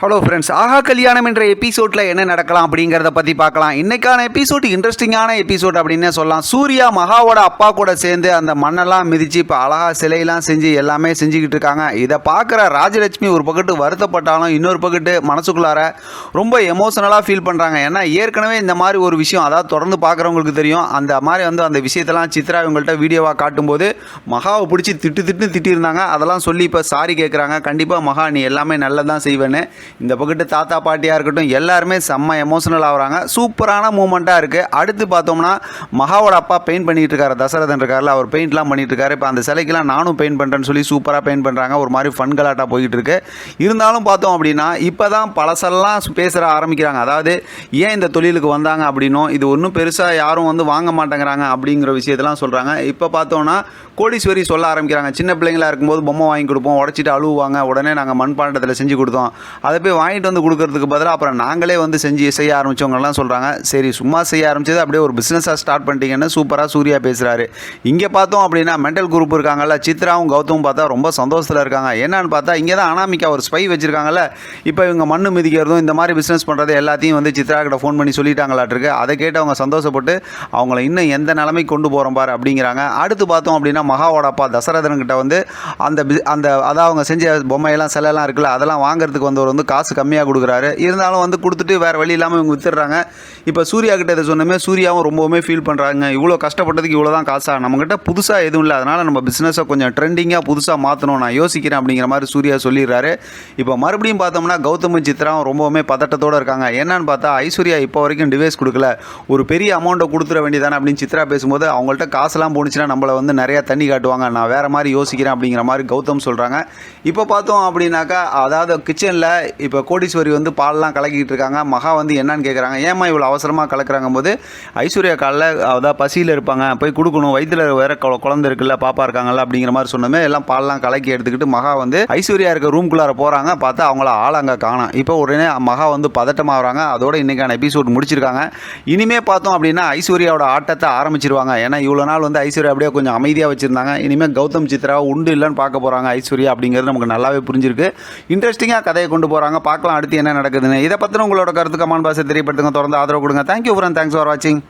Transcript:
Hello friends ஆஹா கல்யாணம் என்ற எபிசோடில் என்ன நடக்கலாம் அப்படிங்கிறத பற்றி பார்க்கலாம். இன்னைக்கான எபிசோட் இன்ட்ரெஸ்டிங்கான எபிசோட் அப்படின்னு சொல்லலாம். சூர்யா மகாவோட அப்பா கூட சேர்ந்து அந்த மண்ணெல்லாம் மிதித்து இப்போ அழகா சிலையெல்லாம் செஞ்சு எல்லாமே செஞ்சுக்கிட்டு இருக்காங்க. இதை பார்க்குற ராஜலட்சுமி ஒரு பக்கத்து வருத்தப்பட்டாலும் இன்னொரு பக்கத்து மனசுக்குள்ளார ரொம்ப எமோஷனலாக ஃபீல் பண்ணுறாங்க ஏன்னா ஏற்கனவே இந்த மாதிரி ஒரு விஷயம் அதாவது தொடர்ந்து பார்க்குறவங்களுக்கு தெரியும். அந்த மாதிரி வந்து அந்த விஷயத்தெல்லாம் சித்ரா இவங்கள்ட்ட வீடியோவாக காட்டும்போது மகாவை பிடிச்சி திட்டு திட்டு திட்டியிருந்தாங்க. அதெல்லாம் சொல்லி இப்போ சாரி கேட்குறாங்க கண்டிப்பாக மகா நீ எல்லாமே நல்லதான் செய்வேன்னு இந்த பக்கத்து தாத்தா பாட்டியாக இருக்கட்டும் எல்லாருமே செம்ம எமோஷனல் ஆகுறாங்க சூப்பரான மூமெண்ட்டாக இருக்குது அடுத்து பார்த்தோம்னா மகாவோட அப்பா பெயிண்ட் பண்ணிகிட்டு இருக்காரு தசரதன் இருக்கார்ல அவர் பெயிண்ட்லாம் பண்ணிகிட்டு இருக்காரு. இப்போ அந்த சிலைக்கெல்லாம் நானும் பெயிண்ட் பண்ணுறேன்னு சொல்லி சூப்பராக பெயிண்ட் பண்ணுறாங்க ஒரு மாதிரி ஃபன் கலாட்டாக போய்கிட்டு இருக்கு. இருந்தாலும் பார்த்தோம் அப்படின்னா இப்போ தான் பழசெல்லாம் பேசுகிற ஆரம்பிக்கிறாங்க. அதாவது ஏன் இந்த தொழிலுக்கு வந்தாங்க அப்படின்னும் இது ஒன்றும் பெருசாக யாரும் வந்து வாங்க மாட்டேங்கிறாங்க அப்படிங்கிற விஷயத்தெல்லாம் சொல்கிறாங்க இப்போ பார்த்தோம்னா கோடீஸ்வரி சொல்ல ஆரம்பிக்கிறாங்க. சின்ன பிள்ளைங்களா இருக்கும்போது பொம்மை வாங்கி கொடுப்போம் உடச்சிட்டு அழுவாங்க உடனே நாங்கள் மண்பாண்டத்தில் செஞ்சு கொடுத்தோம். அதை போய் வாங்கிட்டு வந்து கொடுக்கறதுக்கு பதிலாக அப்புறம் நாங்களே வந்து செஞ்சு செய்ய ஆரம்பித்தவங்கலாம் சொல்கிறாங்க சரி சும்மா செய்ய ஆரம்பிச்சது அப்படியே ஒரு பிஸ்னஸாக ஸ்டார்ட் பண்ணிட்டீங்கன்னு சூப்பராக சூர்யா பேசுகிறாரு இங்கே பார்த்தோம் அப்படின்னா மென்டல் குரூப் இருக்காங்கல்ல சித்ராவும் கௌதமும் பார்த்தா ரொம்ப சந்தோஷத்தில் இருக்காங்க. என்னன்னு பார்த்தா இங்கே தான் அனாமிக்கா ஒரு ஸ்பை வச்சுருக்காங்கல்ல இப்போ இவங்க மண்ணு மிதிக்கிறதும் இந்த மாதிரி பிஸ்னஸ் பண்ணுறது எல்லாத்தையும் வந்து சித்ரா கிட்ட ஃபோன் பண்ணி சொல்லிட்டாங்களாட்டிருக்கு அதை கேட்டு அவங்க சந்தோஷப்பட்டு அவங்கள இன்னும் எந்த நிலைமைக்கு கொண்டு போகிறோம் பாரு அப்படிங்கிறாங்க. அடுத்து பார்த்தோம் அப்படின்னா மகாவோட அப்பா தசரதன் கிட்ட வந்து அந்த அந்த அதான் அவங்க செஞ்ச பொம்மையெல்லாம் சிலையெல்லாம் இருக்குல்ல அதெல்லாம் வாங்குறதுக்கு வந்தவர் வந்து காசு கம்மியாக கொடுக்குறாரு. இருந்தாலும் வந்து கொடுத்துட்டு வேறு வழி இல்லாமல் இவங்க வித்துடுறாங்க. இப்போ சூர்யா கிட்ட இதை சொன்னமே சூர்யாவும் ரொம்பவுமே ஃபீல் பண்ணுறாங்க இவ்வளோ கஷ்டப்பட்டதுக்கு இவ்வளோ தான் காசா? நம்மக்கிட்ட புதுசாக எதுவும் இல்லை. அதனால் நம்ம பிஸ்னஸை கொஞ்சம் ட்ரெண்டிங்காக புதுசாக மாற்றணும் நான் யோசிக்கிறேன் அப்படிங்கிற மாதிரி சூர்யா சொல்லிடுறாரு. இப்போ மறுபடியும் பார்த்தோம்னா கௌதமும் சித்ராவும் ரொம்பவுமே பதட்டத்தோடு இருக்காங்க. என்னன்னு பார்த்தா ஐஸ்வர்யா இப்போ வரைக்கும் டிவைஸ் கொடுக்கல. ஒரு பெரிய அமௌண்ட்டை கொடுத்துட வேண்டியதானே அப்படின்னு சித்ரா பேசும்போது அவங்கள்ட்ட காசுலாம் போணுச்சுன்னா நம்மளை வந்து நிறையா தண்ணி காட்டுவாங்க. நான் வேறு மாதிரி யோசிக்கிறேன் அப்படிங்கிற மாதிரி கௌதம் சொல்கிறாங்க இப்போ பார்த்தோம் அப்படின்னாக்கா அதாவது கிச்சனில் இப்போ கோடீஸ்வரி வந்து பால்லாம் கலக்கிட்டு இருக்காங்க. மகா வந்து என்னன்னு கேட்குறாங்க ஏம்மா இவ்வளோ அவசரமாக கலக்குறாங்க போது ஐஸ்வர்யா காலில் அதாவது பசியில் இருப்பாங்க. போய் கொடுக்கணும். வயிற்றில் வேற குழ- குழந்தை இருக்குல்ல பாப்பா இருக்காங்கல்ல அப்படிங்கிற மாதிரி சொன்னமே எல்லாம் பால்லாம் கலக்கி எடுத்துக்கிட்டு மகா வந்து ஐஸ்வர்யா இருக்க ரூம்குள்ளார போகிறாங்க பார்த்தா அவங்கள ஆள் அங்கே காணும். இப்போ உடனே மகா வந்து பதட்டமாகறாங்க அதோட இன்னைக்கான எபிசோட் முடிச்சிருக்காங்க. இனிமே பார்த்தோம் அப்படின்னா ஐஸ்வர்யாவோட ஆட்டத்தை ஆரம்பிச்சிருவாங்க. ஏன்னா இவ்வளோ நாள் வந்து ஐஸ்வர்யா அப்படியே கொஞ்சம் அமைதியாக வச்சிருந்தாங்க. இனிமேல் கௌதம் சித்ரா உண்டு இல்லைன்னு பார்க்க போகிறாங்க ஐஸ்வர்யா அப்படிங்கிறது நமக்கு நல்லாவே புரிஞ்சிருக்கு. இன்ட்ரெஸ்டிங்காக கதையை கொண்டு போகிறாங்க பார்க்கலாம் அடுத்து என்ன நடக்குதுன்னு. இதை பற்றின உங்களோட கருத்து கமான் பாசை தெரியப்படுத்துங்க. தொடர்ந்து ஆதரவு கொடுங்க. தேங்க்யூ ஃப்ரெண்ட் தேங்க்ஸ் ஃபார் வாட்சிங்